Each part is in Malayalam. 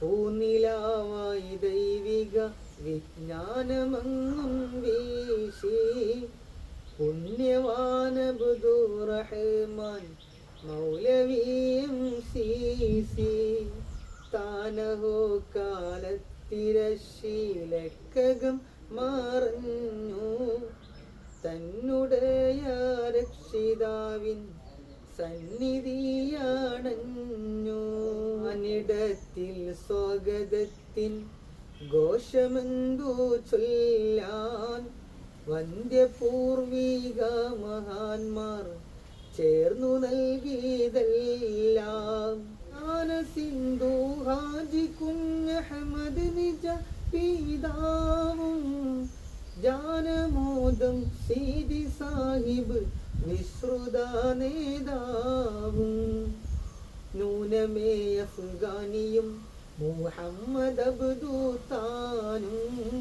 പൂനിലാവായി ദൈവിക വിജ്ഞാനമങ്ങും വീശി. പുണ്യവാനബുദുറഹ്മാൻ മൗലവിയും സീസി. താനഹോ കാലത്തിരശീലക്കകം മറഞ്ഞു. തന്നുടയ രക്ഷിതാവിൻ സന്നിധിയാണഞ്ഞു. അനിടത്തിൽ സ്വാഗതത്തിൻ ഘോഷമെന്തു ചൊല്ലാൻ വന്ധ്യപൂർവീക മഹാന്മാർ ചേർന്നു നൽകിയതെല്ലാം. ഹാജി കുഞ്ഞഹമ്മദ് നിജ പിതാവും ജാനമോദം സീതി സാഹിബ് വിശ്രുത നേതാവും. നൂനമേ അഫ്ഗാനിയും മുഹമ്മദ് അബ്ദൂത്താനും താനും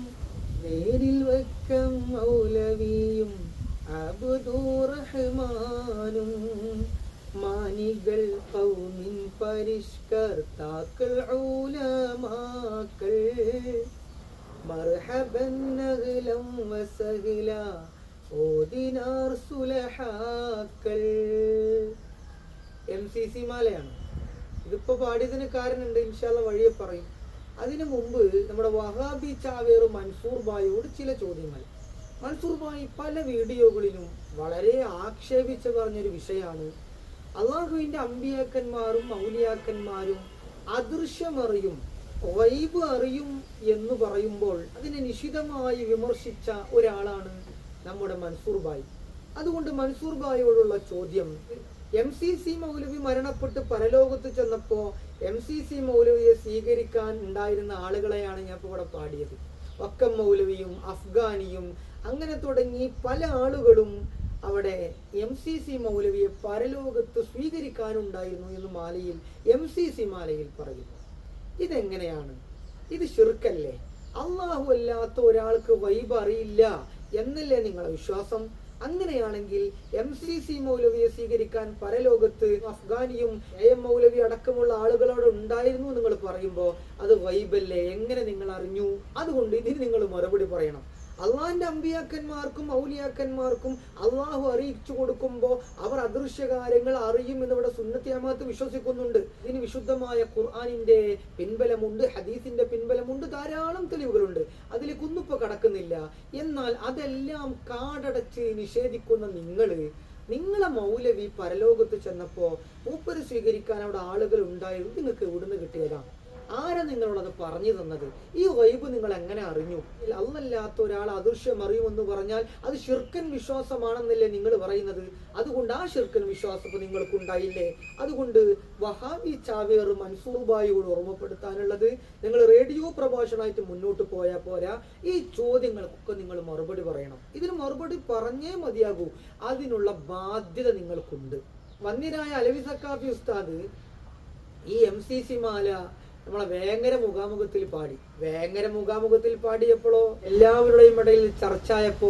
നേരിൽ വെക്കം മൗലവിയും അബ്ദു എം സി സി മാലയാണ്. ഇതിപ്പോ പാടിയതിന് കാരണമുണ്ട് ഇൻഷാല്ല വഴിയെ പറയും. അതിനു മുമ്പ് നമ്മുടെ വഹാബി ചാവേർ മൻസൂർ ബായിയോട് ചില ചോദ്യങ്ങൾ. മൻസൂർ ബായി പല വീഡിയോകളിലും വളരെ ആക്ഷേപിച്ച് പറഞ്ഞൊരു വിഷയമാണ്. അള്ളാഹുവിന്റെ അമ്പിയാക്കന്മാരും മൗലിയാക്കന്മാരും അദൃശ്യമറിയും വൈബ് അറിയും എന്ന് പറയുമ്പോൾ അതിനെ നിശിതമായി വിമർശിച്ച ഒരാളാണ് നമ്മുടെ മൻസൂർ ബായി. അതുകൊണ്ട് മൻസൂർ ബായോടുള്ള ചോദ്യം എം സി സി മൗലവി മരണപ്പെട്ട് പരലോകത്ത് ചെന്നപ്പോ എം സി സി മൗലവിയെ സ്വീകരിക്കാൻ ഉണ്ടായിരുന്ന ആളുകളെയാണ് ഞാൻ ഇപ്പോൾ ഇവിടെ പാടിയത്. വക്കം മൗലവിയും അഫ്ഗാനിയും അങ്ങനെ തുടങ്ങി പല ആളുകളും അവിടെ എം സി സി മൗലവിയെ പരലോകത്ത് സ്വീകരിക്കാനുണ്ടായിരുന്നു എന്ന് മാലയിൽ എം സി സി മാലയിൽ പറയുന്നു. ഇതെങ്ങനെയാണ്? ഇത് ഷിർക്കല്ലേ അള്ളാഹു അല്ലാത്ത ഒരാൾക്ക് വൈബ് അറിയില്ല. എന്നല്ലേ നിങ്ങളെ വിശ്വാസം? അങ്ങനെയാണെങ്കിൽ എം സി സി മൗലവിയെ സ്വീകരിക്കാൻ പരലോകത്ത് അഫ്ഗാനിയും എ എം മൗലവി അടക്കമുള്ള ആളുകളോട് ഉണ്ടായിരുന്നു നിങ്ങൾ പറയുമ്പോൾ അത് വൈബല്ലേ? എങ്ങനെ നിങ്ങൾ അറിഞ്ഞു? അതുകൊണ്ട് ഇതിന് നിങ്ങൾ മറുപടി പറയണം. അള്ളാഹിന്റെ അമ്പിയാക്കന്മാർക്കും ഔലിയാക്കന്മാർക്കും അള്ളാഹു അറിയിച്ചു കൊടുക്കുമ്പോൾ അവർ അദൃശ്യ കാര്യങ്ങൾ അറിയും എന്ന് ഇവിടെ സുന്നത്തിയാമത്ത് വിശ്വസിക്കുന്നുണ്ട്. ഇതിന് വിശുദ്ധമായ ഖുർആാനിന്റെ പിൻബലമുണ്ട് ഹദീസിന്റെ പിൻബലമുണ്ട് ധാരാളം തെളിവുകളുണ്ട്. അതിൽ കുന്നിപ്പോ കടക്കുന്നില്ല. എന്നാൽ അതെല്ലാം കാടടച്ച് നിഷേധിക്കുന്ന നിങ്ങൾ നിങ്ങളെ മൗലവി പരലോകത്ത് ചെന്നപ്പോ മൂപ്പര് സ്വീകരിക്കാൻ അവിടെ ആളുകൾ ഉണ്ടായിരുന്നു നിങ്ങൾക്ക് ഇവിടുന്ന് കിട്ടിയതാണ് നിങ്ങളോടത് പറഞ്ഞു തന്നത്? ഈ വൈബ് നിങ്ങൾ എങ്ങനെ അറിഞ്ഞു അല്ലല്ലാത്ത ഒരാൾ അദൃശ്യം അറിയുമെന്ന് പറഞ്ഞാൽ അത് ഷിർക്കൻ വിശ്വാസമാണെന്നല്ലേ നിങ്ങൾ പറയുന്നത്? അതുകൊണ്ട് ആ ഷിർക്കൻ വിശ്വാസം നിങ്ങൾക്കുണ്ടായില്ലേ? അതുകൊണ്ട് വഹാബി ചാവേർ മൻസൂർബായിയോട് ഓർമ്മപ്പെടുത്താനുള്ളത് നിങ്ങൾ റേഡിയോ പ്രഭാഷണമായിട്ട് മുന്നോട്ട് പോയാൽ പോരാ ഈ ചോദ്യങ്ങൾക്കൊക്കെ നിങ്ങൾ മറുപടി പറയണം. ഇതിന് മറുപടി പറഞ്ഞേ മതിയാകൂ. അതിനുള്ള ബാധ്യത നിങ്ങൾക്കുണ്ട്. വന്നിരായ അലവി സക്കാഫി ഉസ്താദ് ഈ എം സി സി മാല നമ്മളെ വേങ്ങര മുഖാമുഖത്തിൽ പാടി. വേങ്ങര മുഖാമുഖത്തിൽ പാടിയപ്പോഴോ എല്ലാവരുടെയും ഇടയിൽ ചർച്ചയായപ്പോ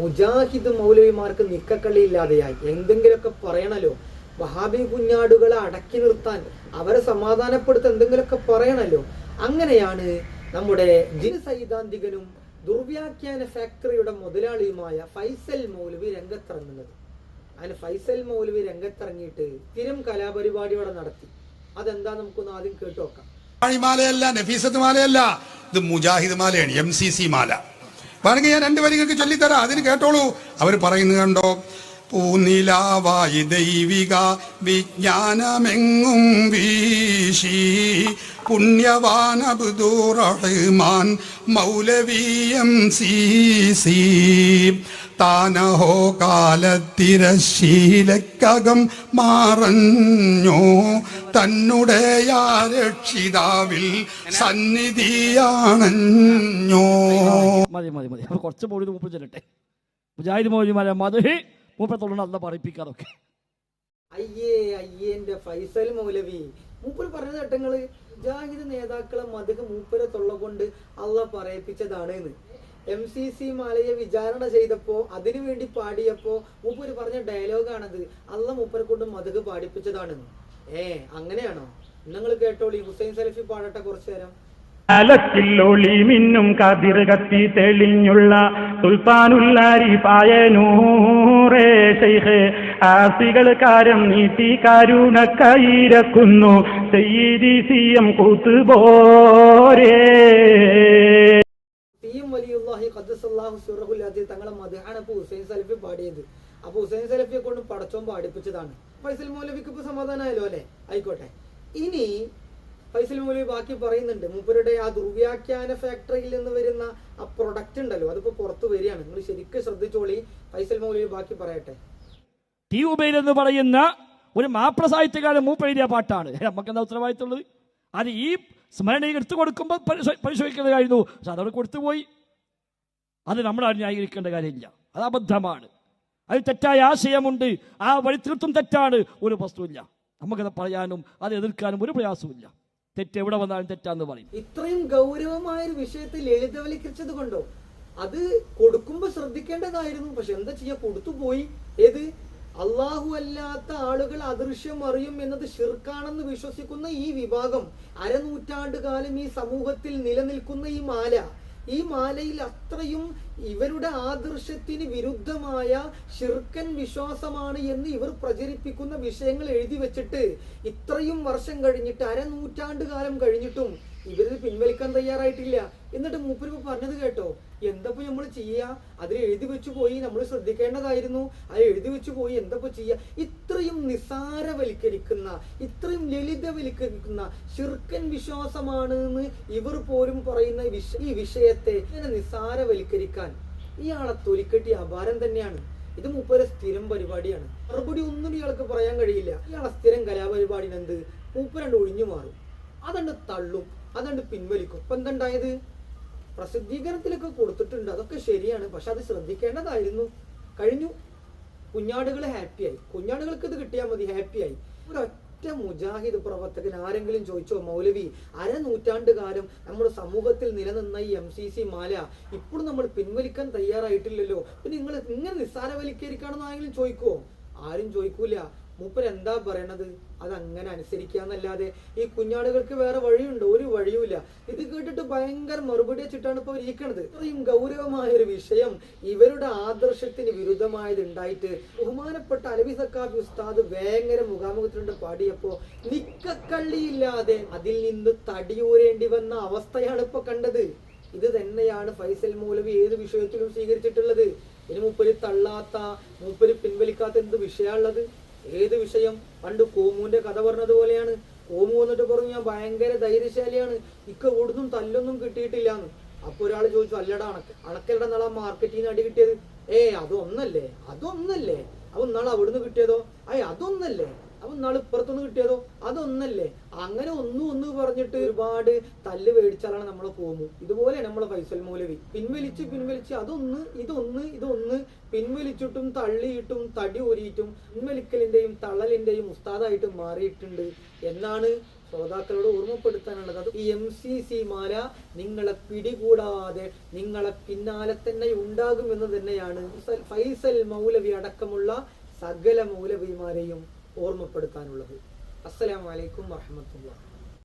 മുജാഹിദ് മൗലവിമാർക്ക് നിക്കക്കള്ളി ഇല്ലാതെയായി. എന്തെങ്കിലുമൊക്കെ പറയണല്ലോ. വഹാബി കുഞ്ഞാടുകളെ അടക്കി നിർത്താൻ അവരെ സമാധാനപ്പെടുത്ത എന്തെങ്കിലുമൊക്കെ പറയണല്ലോ. അങ്ങനെയാണ് നമ്മുടെ ജിൻ സൈദ്ധാന്തികനും ദുർവ്യാഖ്യാന ഫാക്ടറിയുടെ മുതലാളിയുമായ ഫൈസൽ മൗലവി രംഗത്തിറങ്ങുന്നത്. അതിന് ഫൈസൽ മൗലവി രംഗത്തിറങ്ങിയിട്ട് സ്ഥിരം കലാപരിപാടി ഇവിടെ നടത്തി. അതെന്താ നമുക്കൊന്ന് ആദ്യം കേട്ടു നോക്കാം. മാലയല്ല നഫീസത്ത് മാലയല്ല. ഇത് മുജാഹിദ് മാലയാണ് എം സി സി മാല. വേണമെങ്കിൽ ഞാൻ രണ്ട് വരികൾക്ക് ചൊല്ലിത്തരാം അതിന് കേട്ടോളൂ. അവർ പറയുന്നു കണ്ടോ? പൂനിലാവായി ദൈവിക വിജ്ഞാനമെങ്ങും വീശി. പുണ്യവാനബുദൂറഹ്മാൻ മൗലവീയം സി സി താനഹോ കാലത്തിരശീലക്കകം മാറഞ്ഞോ. തന്നുടയ രക്ഷിതാവിൽ സന്നിധിയാണഞ്ഞോ. മതി മതി മതി. കുറച്ച് മൗലിക മൂപ്പർ ചെല്ലട്ടെ. മുജാഹിദ് മൗലിമാരെ മധുഹി മൂപ്പത്തോളം അല്ല പറയിപ്പിക്കാതൊക്കെ അയ്യേ അയ്യേന്റെ ഫൈസൽ മൗലവി. മൂപ്പർ പറഞ്ഞ ചട്ടങ്ങൾ ജാഹിദ് നേതാക്കളെ മധുക മൂപ്പരെ തൊള്ള കൊണ്ട് അള്ള പറയിപ്പിച്ചതാണ് എന്ന് എം സി സി മാലയെ വിചാരണ ചെയ്തപ്പോ അതിനു വേണ്ടി പാടിയപ്പോ മൂപ്പര് പറഞ്ഞ ഡയലോഗാണത്. അള്ള മൂപ്പരെ കൊണ്ട് മതക് പാടിപ്പിച്ചതാണ്. ഏ അങ്ങനെയാണോ? നിങ്ങൾ കേട്ടോളി ഹുസൈൻ സലഫി പാടട്ടെ കുറച്ചു നേരം. അലക്കില്ലൊളി മിന്നും കതിർ കത്തി തെളിഞ്ഞുള്ള സുൽത്താനുല്ലാരി പായനൂറേ ശൈഖ്. ആസികൾ കാരം നീട്ടി കരുണ കൈരക്കുന്നു. സയ്യിദി സിയം കൂത്തുപോരേ എം വലിയുല്ലാഹി ഖദ്ദസല്ലാഹു സിറഹുൽ തങ്ങളെ മദഹാണ് ഇപ്പൊ ഹുസൈൻ സലഫി പാടിയത്. അപ്പൊ ഹുസൈൻ സലഫിയെ കൊണ്ട് പടച്ചോൻ പാടിപ്പിച്ചതാണ്. ഫൈസൽ മൗലവിക്ക് ഇപ്പൊ സമാധാനമായല്ലോ അല്ലേ? ആയിക്കോട്ടെ. ഇനി ഫൈസൽ മൗലവി ബാക്കി പറയുന്നുണ്ട് മൂപ്പരുടെ ആ ദുർവ്യാഖ്യാന ഫാക്ടറിയിൽ നിന്ന് വരുന്ന ആ പ്രൊഡക്റ്റ് ഉണ്ടല്ലോ അതിപ്പോ പുറത്തു വരികയാണ്. നിങ്ങൾ ശരിക്കും ശ്രദ്ധിച്ചോളി ഫൈസൽ മൗലവി ബാക്കി പറയട്ടെ. ടി ഉബൈൽ എന്ന് പറയുന്ന ഒരു മാപ്പിള സാഹിത്യകാരൻ മൂപ്പെഴുതിയ പാട്ടാണ്. നമുക്ക് എന്താ ഉത്തരവാദിത്തമുള്ളത് അത് ഈ സ്മരണയിൽ എടുത്തു കൊടുക്കുമ്പോൾ പരിശോധിക്കുന്നതായിരുന്നു പക്ഷെ അതവിടെ കൊടുത്തുപോയി. അത് നമ്മൾ ന്യായീകരിക്കേണ്ട കാര്യമില്ല. അത് അബദ്ധമാണ്. അത് തെറ്റായ ആശയമുണ്ട്. ആ വഴി തീർത്തും തെറ്റാണ്. ഒരു വസ്തുവില്ല. നമുക്കത് പറയാനും അത് എതിർക്കാനും ഒരു പ്രയാസവുമില്ല. തെറ്റ് എവിടെ വന്നാലും തെറ്റാന്ന് പറയും. ഇത്രയും ഗൗരവമായ ഒരു വിഷയത്തെ ലളിതവൽക്കരിച്ചത് കൊണ്ടോ? അത് കൊടുക്കുമ്പോ ശ്രദ്ധിക്കേണ്ടതായിരുന്നു. പക്ഷെ എന്താ ചെയ്യാ? കൊടുത്തു പോയി. ഏത്? അള്ളാഹു അല്ലാത്ത ആളുകൾ അദൃശ്യം അറിയും എന്നത് ഷിർക്കാണെന്ന് വിശ്വസിക്കുന്ന ഈ വിഭാഗം അരനൂറ്റാണ്ട് കാലം ഈ സമൂഹത്തിൽ നിലനിൽക്കുന്ന ഈ മാല ഈ മാലയിൽ അത്രയും ഇവരുടെ ആദർശത്തിന് വിരുദ്ധമായ ശിർക്കൻ വിശ്വാസമാണ് എന്ന് ഇവർ പ്രചരിപ്പിക്കുന്ന വിഷയങ്ങൾ എഴുതി വെച്ചിട്ട് ഇത്രയും വർഷം കഴിഞ്ഞിട്ട് അരനൂറ്റാണ്ട് കാലം കഴിഞ്ഞിട്ടും ഇവരിത് പിൻവലിക്കാൻ തയ്യാറായിട്ടില്ല. എന്നിട്ട് മൂപ്പരിപ്പ് പറഞ്ഞത് കേട്ടോ എന്തപ്പോ നമ്മൾ ചെയ്യാ? അതിൽ എഴുതി വെച്ചു പോയി നമ്മൾ ശ്രദ്ധിക്കേണ്ടതായിരുന്നു. അത് എഴുതി വെച്ചു പോയി എന്തപ്പോ ചെയ്യാ? ഇത്രയും നിസാരവൽക്കരിക്കുന്ന ഇത്രയും ലളിതവൽക്കരിക്കുന്ന ശിർക്കൻ വിശ്വാസമാണ് എന്ന് ഇവർ പോലും പറയുന്ന വിഷ- ഈ വിഷയത്തെ ഇങ്ങനെ നിസാരവൽക്കരിക്കാൻ ഇയാളെ തൊലിക്കെട്ടി അപാരം തന്നെയാണ്. ഇത് മൂപ്പരെ സ്ഥിരം പരിപാടിയാണ്. മറുപടി ഒന്നും ഇയാൾക്ക് പറയാൻ കഴിയില്ല. ഇയാളെ സ്ഥിരം കലാപരിപാടിന് എന്ത് മൂപ്പരണ്ട് ഒഴിഞ്ഞു മാറും. അതണ്ട് തള്ളും. അതണ്ട് പിൻവലിക്കും. ഇപ്പൊ എന്തുണ്ടായത്? പ്രസിദ്ധീകരണത്തിലൊക്കെ കൊടുത്തിട്ടുണ്ട്. അതൊക്കെ ശരിയാണ്. പക്ഷെ അത് ശ്രദ്ധിക്കേണ്ടതായിരുന്നു. കഴിഞ്ഞു. കുഞ്ഞാടുകൾ ഹാപ്പിയായി. കുഞ്ഞാടുകൾക്ക് ഇത് കിട്ടിയാൽ മതി. ഹാപ്പിയായി. ഒരൊറ്റ മുജാഹിദ് പ്രവർത്തകൻ ആരെങ്കിലും ചോദിച്ചോ മൗലവി അരനൂറ്റാണ്ട് കാലം നമ്മുടെ സമൂഹത്തിൽ നിലനിന്ന ഈ എം സി സി മാല ഇപ്പോഴും നമ്മൾ പിൻവലിക്കാൻ തയ്യാറായിട്ടില്ലല്ലോ. പിന്നെ നിങ്ങൾ ഇങ്ങനെ നിസ്സാരവൽക്കരിക്കണമെന്ന് ആരെങ്കിലും ചോദിക്കുവോ? ആരും ചോദിക്കൂല. മൂപ്പർ എന്താ പറയണത്? അത് അങ്ങനെ അനുസരിക്കാന്നല്ലാതെ ഈ കുഞ്ഞാടുകൾക്ക് വേറെ വഴിയുണ്ടോ. ഒരു വഴിയുമില്ല. ഇത് കേട്ടിട്ട് ഭയങ്കര മറുപടി വെച്ചിട്ടാണ് ഇപ്പൊ ഇരിക്കണത്. ഇത്രയും ഗൗരവമായ ഒരു വിഷയം ഇവരുടെ ആദർശത്തിന് വിരുദ്ധമായത് ഉണ്ടായിട്ട് ബഹുമാനപ്പെട്ട അലവി സക്കാഫി ഉസ്താദ് വേങ്ങര മുഖാമുഖത്തിലുണ്ട് പാടിയപ്പോ നിക്കക്കള്ളിയില്ലാതെ അതിൽ നിന്ന് തടിയൂരേണ്ടി വന്ന അവസ്ഥയാണ് ഇപ്പൊ കണ്ടത്. ഇത് തന്നെയാണ് ഫൈസൽ മൂലവി ഏത് വിഷയത്തിലും സ്വീകരിച്ചിട്ടുള്ളത്? ഇനി മുപ്പര് തള്ളാത്ത മുപ്പര് പിൻവലിക്കാത്ത എന്ത് വിഷയമുള്ളത് ഏത് വിഷയം? പണ്ട് കോമുവിന്റെ കഥ പറഞ്ഞതുപോലെയാണ് കോമു വന്നിട്ട് പറഞ്ഞു ഞാൻ ഭയങ്കര ധൈര്യശാലിയാണ്. ഇക്ക ഒടുന്നും തല്ലൊന്നും കിട്ടിയിട്ടില്ല എന്ന് അപ്പൊ ഒരാൾ ചോദിച്ചു അല്ലടാ അണക്ക് അണക്കലട നാളെ മാർക്കറ്റിൽ നിന്ന് അടി കിട്ടിയത്? ഏ അതൊന്നല്ലേ അതൊന്നല്ലേ. അപ്പൊ നാളെ അവിടുന്ന് കിട്ടിയതോ? ഏ അതൊന്നല്ലേ. അപ്പൊ നാളെ ഇപ്പുറത്തുനിന്ന് കിട്ടിയതോ? അതൊന്നല്ലേ. അങ്ങനെ ഒന്നും ഒന്ന് പറഞ്ഞിട്ട് ഒരുപാട് തല്ല് മേടിച്ചാലാണ് നമ്മളെ പോകുന്നത്. ഇതുപോലെയാണ് നമ്മളെ ഫൈസൽ മൗലവി. പിൻവലിച്ച് പിൻവലിച്ച് അതൊന്ന് ഇതൊന്ന് ഇതൊന്ന് പിൻവലിച്ചിട്ടും തള്ളിയിട്ടും തടി ഓരിയിട്ടും പിൻവലിക്കലിന്റെയും തള്ളലിന്റെയും ഉസ്താദായിട്ട് മാറിയിട്ടുണ്ട് എന്നാണ് ശ്രോതാക്കളോട് ഓർമ്മപ്പെടുത്താനുള്ളത്. അത് ഈ എം സി സി മാല നിങ്ങളെ പിടികൂടാതെ നിങ്ങളെ പിന്നാലെ തന്നെ ഉണ്ടാകുമെന്ന് തന്നെയാണ് ഫൈസൽ- ഫൈസൽ മൗലവി അടക്കമുള്ള സകല മൗലവിമാരെയും ഓർമ്മപ്പെടുത്താനുള്ളത്. അസ്സലാമലൈക്കും വറഹമത്തുള്ള